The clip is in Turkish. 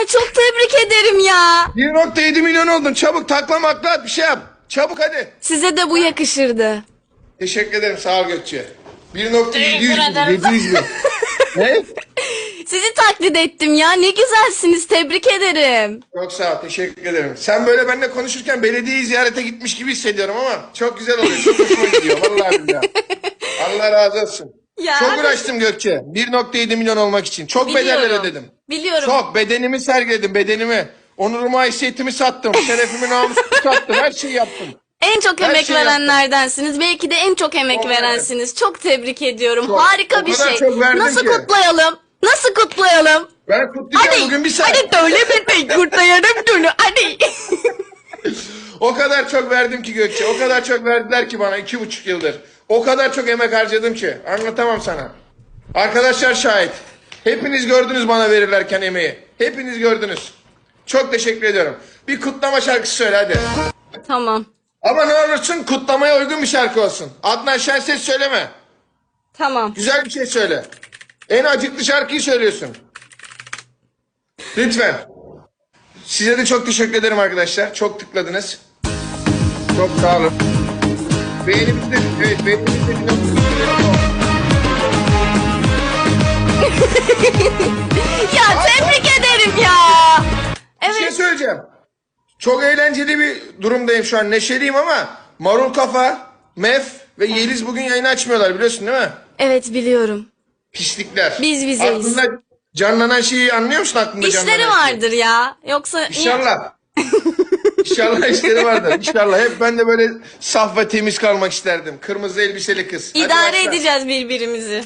Ay çok tebrik ederim ya. 1.7 milyon oldun. Çabuk takla makla at bir şey yap. Çabuk hadi. Size de bu yakışırdı. Teşekkür ederim sağ ol Gökçe. 1.700 Teşekkür ederim. bin. 700 bin. ne? Sizi taklit ettim ya. Ne güzelsiniz. Tebrik ederim. Çok sağ ol teşekkür ederim. Sen böyle benimle konuşurken belediyeyi ziyarete gitmiş gibi hissediyorum ama çok güzel oluyor. Çok hoşuma gidiyor vallahi billahi. Allah razı olsun. Ya. Çok uğraştım Gökçe. 1.7 milyon olmak için. Çok bedeller Biliyorum. ödedim. Biliyorum. Çok bedenimi sergiledim bedenimi. Onurumu haysiyetimi sattım. Şerefimi namusumu sattım. Her şeyi yaptım. En çok emek şeyi verendensiniz. Belki de en çok emek Çok verensiniz. Çok tebrik ediyorum. Çok. Harika O bir kadar şey. çok verdim Nasıl ki. kutlayalım? Nasıl kutlayalım? Ben kutlayacağım Hadi. bugün bir saat. Hadi söyle bir kutlayalım günü. Hadi. O kadar çok verdim ki Gökçe. O kadar çok verdiler ki bana iki buçuk yıldır. O kadar çok emek harcadım ki. Anlatamam sana. Arkadaşlar şahit. Hepiniz gördünüz bana verirlerken emeği. Hepiniz gördünüz. Çok teşekkür ediyorum. Bir kutlama şarkısı söyle hadi. tamam. Ama ne olursun kutlamaya uygun bir şarkı olsun. Adnan Şenses söyleme. Tamam. Güzel bir şey söyle. En acıklı şarkıyı söylüyorsun. Lütfen. Size de çok teşekkür ederim arkadaşlar. Çok tıkladınız. Çok sağ olun. Beğenimiz de, evet beğenimiz de bir nokta- Ya tebrik ederim ya. Bir şey Evet. söyleyeceğim. Çok eğlenceli bir durumdayım şu an. Neşeliyim ama Marul Kafa, Mef ve Yeliz bugün yayını açmıyorlar biliyorsun değil mi? Evet biliyorum. Pislikler. Biz bizeyiz. Aklında canlanan şeyi anlıyor musun aklında İşleri canlanan şeyi? vardır ya. Yoksa İnşallah. İnşallah işleri vardır. İnşallah. Hep ben de böyle saf ve temiz kalmak isterdim. Kırmızı elbiseli kız. Hadi idare başla. edeceğiz birbirimizi.